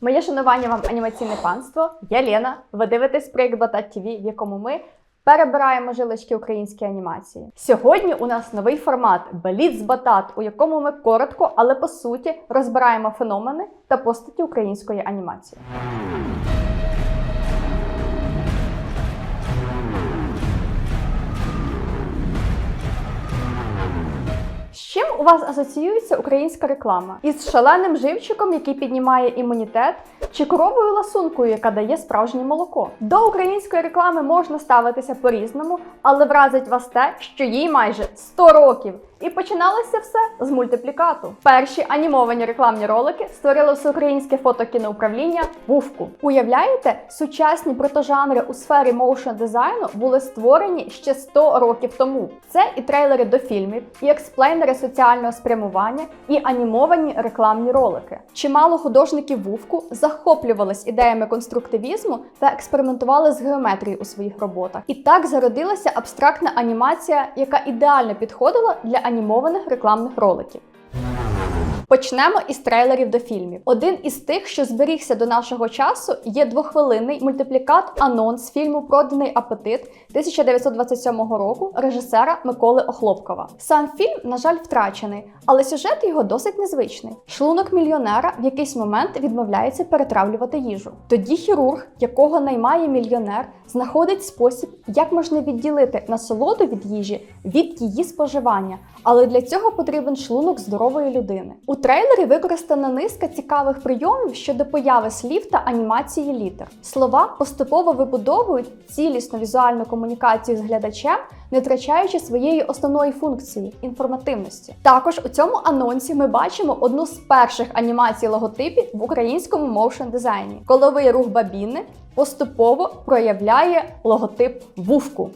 Моє шанування вам анімаційне панство. Я Лена. Ви дивитесь проєкт Батат ТВ, в якому ми перебираємо жилочки української анімації. Сьогодні у нас новий формат Бліц Батат, у якому ми коротко, але по суті розбираємо феномени та постаті української анімації. Чим у вас асоціюється українська реклама? Із шаленим живчиком, який піднімає імунітет, чи коровою ласункою, яка дає справжнє молоко? До української реклами можна ставитися по-різному, але вразить вас те, що їй майже 100 років. І починалося все з мультиплікату. Перші анімовані рекламні ролики створило всеукраїнське фотокіноуправління Вувку. Уявляєте, сучасні протожанри у сфері моушн дизайну були створені ще 100 років тому. Це і трейлери до фільмів, і експлейнери соціального спрямування, і анімовані рекламні ролики. Чимало художників Вувку захоплювались ідеями конструктивізму та експериментували з геометрією у своїх роботах. І так зародилася абстрактна анімація, яка ідеально підходила для анімованих рекламних роликів. Почнемо із трейлерів до фільмів. Один із тих, що зберігся до нашого часу, є двохвилинний мультиплікат анонс фільму Проданий апетит 1927 року режисера Миколи Охлопкова. Сам фільм, на жаль, втрачений, але сюжет його досить незвичний. Шлунок мільйонера в якийсь момент відмовляється перетравлювати їжу. Тоді хірург, якого наймає мільйонер, знаходить спосіб, як можна відділити насолоду від їжі від її споживання. Але для цього потрібен шлунок здорової людини. У трейлері використана низка цікавих прийомів щодо появи слів та анімації літер. Слова поступово вибудовують цілісну візуальну комунікацію з глядачем, не втрачаючи своєї основної функції інформативності. Також у цьому анонсі ми бачимо одну з перших анімацій логотипів в українському моушн дизайні. Коловий рух бабіни поступово проявляє логотип вувку.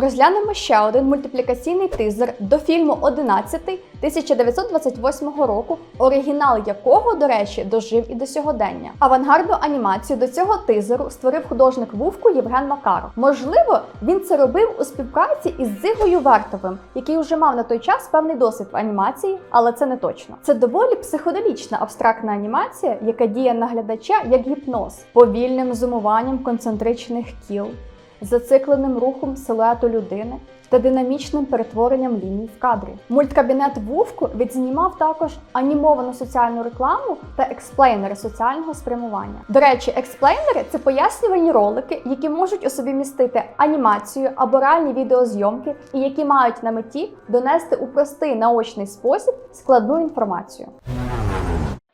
Розглянемо ще один мультиплікаційний тизер до фільму «11» 1928 року, оригінал якого, до речі, дожив і до сьогодення. Авангардну анімацію до цього тизеру створив художник Вувку Євген Макаров. Можливо, він це робив у співпраці із Зигою Вертовим, який вже мав на той час певний досвід в анімації, але це не точно. Це доволі психоделічна абстрактна анімація, яка діє на глядача як гіпноз, повільним зумуванням концентричних кіл зацикленим рухом силуету людини та динамічним перетворенням ліній в кадрі. Мульткабінет Вувку відзнімав також анімовану соціальну рекламу та експлейнери соціального спрямування. До речі, експлейнери це пояснювальні ролики, які можуть у собі містити анімацію або реальні відеозйомки, і які мають на меті донести у простий наочний спосіб складну інформацію.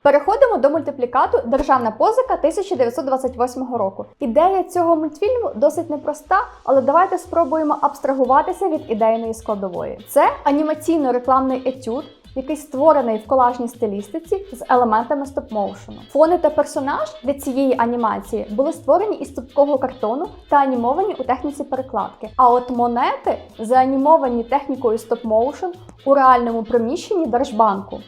Переходимо до мультиплікату Державна позика 1928 року. Ідея цього мультфільму досить непроста, але давайте спробуємо абстрагуватися від ідейної складової. Це анімаційно-рекламний етюд. Який створений в колажній стилістиці з елементами стоп-моушену. Фони та персонаж для цієї анімації були створені із цупкого картону та анімовані у техніці перекладки. А от монети заанімовані технікою стоп-моушен у реальному приміщенні Держбанку.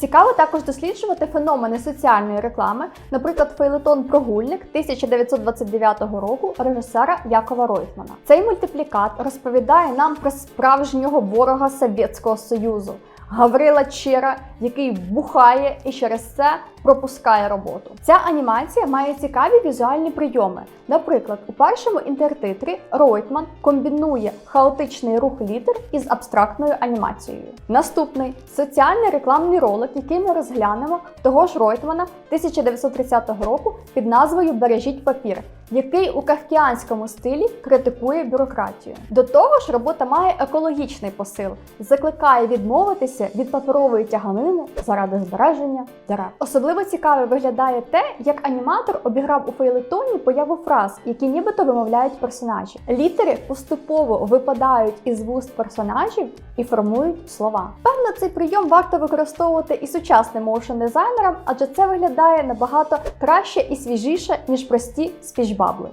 Цікаво також досліджувати феномени соціальної реклами, наприклад, фейлетон Прогульник 1929 року режисера Якова Ройфмана. Цей мультиплікат розповідає нам про справжнього ворога Совєтського Союзу. Гаврила Чира, який бухає і через це пропускає роботу. Ця анімація має цікаві візуальні прийоми. Наприклад, у першому інтертитрі Ройтман комбінує хаотичний рух літер із абстрактною анімацією. Наступний соціальний рекламний ролик, який ми розглянемо того ж Ройтмана 1930 року під назвою Бережіть папір, який у кавкіанському стилі критикує бюрократію. До того ж, робота має екологічний посил, закликає відмовитися від паперової тяганини заради збереження дерев. Особливо цікаво виглядає те, як аніматор обіграв у фейлетоні появу фраз, які нібито вимовляють персонажі. Літери поступово випадають із вуст персонажів і формують слова. Певно, цей прийом варто використовувати і сучасним моушен дизайнерам, адже це виглядає набагато краще і свіжіше, ніж прості спічбабли.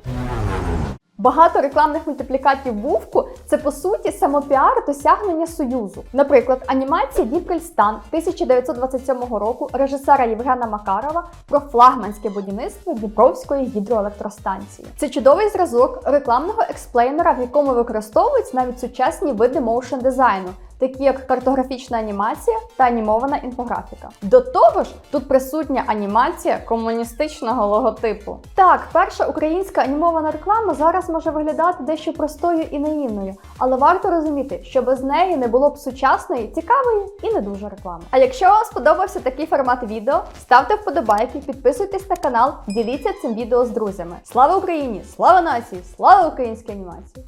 Багато рекламних мультиплікатів Вувку це по суті самопіар досягнення союзу. Наприклад, анімація Дніпрельстан 1927 року режисера Євгена Макарова про флагманське будівництво Дніпровської гідроелектростанції. Це чудовий зразок рекламного експлейнера, в якому використовують навіть сучасні види моушн дизайну, такі як картографічна анімація та анімована інфографіка. До того ж, тут присутня анімація комуністичного логотипу. Так, перша українська анімована реклама зараз може виглядати дещо простою і наївною, але варто розуміти, що без неї не було б сучасної, цікавої і не дуже реклами. А якщо вам сподобався такий формат відео, ставте вподобайки, підписуйтесь на канал, діліться цим відео з друзями. Слава Україні! Слава нації! Слава українській анімації!